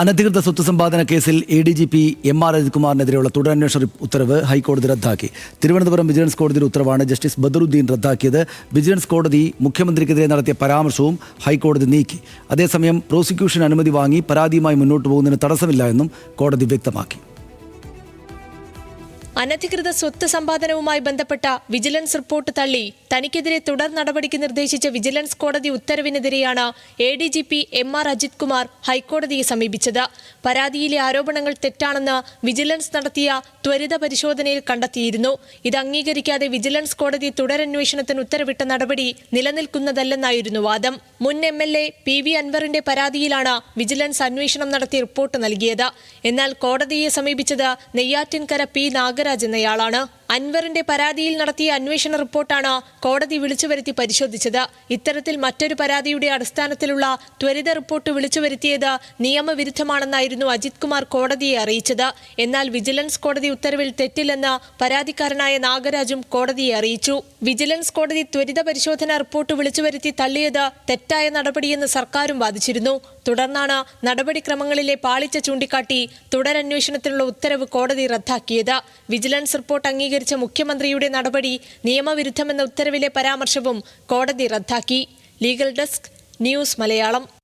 അനധികൃത സ്വത്ത് സമ്പാദന കേസിൽ A D G P M R അജിത്കുമാറിനെതിരെയുള്ള തുടരന്വേഷണ ഉത്തരവ് ഹൈക്കോടതി റദ്ദാക്കി. തിരുവനന്തപുരം വിജിലൻസ് കോടതിയുടെ ഉത്തരവാണ് ജസ്റ്റിസ് ബദറുദ്ദീൻ റദ്ദാക്കിയത്. വിജിലൻസ് കോടതി മുഖ്യമന്ത്രിക്കെതിരെ നടത്തിയ പരാമർശവും ഹൈക്കോടതി നീക്കി. അതേസമയം പ്രോസിക്യൂഷൻ അനുമതി വാങ്ങി പരാതിയുമായി മുന്നോട്ട് പോകുന്നതിന് തടസ്സമില്ല എന്നും കോടതി വ്യക്തമാക്കി. അനധികൃത സ്വത്ത് സമ്പാദനവുമായി ബന്ധപ്പെട്ട വിജിലൻസ് റിപ്പോർട്ട് തള്ളി. തനിക്കെതിരെ തുടർ നടപടിക്ക് നിർദ്ദേശിച്ച വിജിലൻസ് കോടതി ഉത്തരവിനെതിരെയാണ് A D G P M R Ajith Kumar ഹൈക്കോടതിയെ സമീപിച്ചത്. പരാതിയിലെ ആരോപണങ്ങൾ തെറ്റാണെന്ന് വിജിലൻസ് നടത്തിയ ത്വരിത പരിശോധനയിൽ കണ്ടെത്തിയിരുന്നു. ഇത് അംഗീകരിക്കാതെ വിജിലൻസ് കോടതി തുടരന്വേഷണത്തിന് ഉത്തരവിട്ട നടപടി നിലനിൽക്കുന്നതല്ലെന്നായിരുന്നു വാദം. മുൻ M L A P V അൻവറിന്റെ പരാതിയിലാണ് വിജിലൻസ് അന്വേഷണം നടത്തി റിപ്പോർട്ട് നൽകിയത്. എന്നാൽ കോടതിയെ സമീപിച്ചത് നെയ്യാറ്റിൻകര പി നാഗരാജ് എന്നയാളാണ് അൻവറിന്റെ പരാതിയിൽ നടത്തിയ അന്വേഷണ റിപ്പോർട്ടാണ് കോടതി വിളിച്ചു വരുത്തി പരിശോധിച്ചത്. ഇത്തരത്തിൽ മറ്റൊരു പരാതിയുടെ അടിസ്ഥാനത്തിലുള്ള ത്വരിത റിപ്പോർട്ട് വിളിച്ചു വരുത്തിയത് നിയമവിരുദ്ധമാണെന്നായിരുന്നു അജിത് കുമാർ കോടതിയെ അറിയിച്ചത്. എന്നാൽ വിജിലൻസ് കോടതി ഉത്തരവിൽ തെറ്റില്ലെന്ന് പരാതിക്കാരനായ നാഗരാജും കോടതിയെ അറിയിച്ചു. വിജിലൻസ് കോടതി ത്വരിത പരിശോധന റിപ്പോർട്ട് വിളിച്ചു വരുത്തി തള്ളിയത് തെറ്റായ നടപടിയെന്ന് സർക്കാരും വാദിച്ചിരുന്നു. തുടർന്നാണ് നടപടിക്രമങ്ങളിലെ പാളിച്ച ചൂണ്ടിക്കാട്ടി തുടരന്വേഷണത്തിനുള്ള ഉത്തരവ് കോടതി റദ്ദാക്കിയത്. വിജിലൻസ് റിപ്പോർട്ട് അംഗീകരിച്ച മുഖ്യമന്ത്രിയുടെ നടപടി നിയമവിരുദ്ധമെന്ന ഉത്തരവിലെ പരാമർശവും കോടതി റദ്ദാക്കി. Legal desk news Malayalam.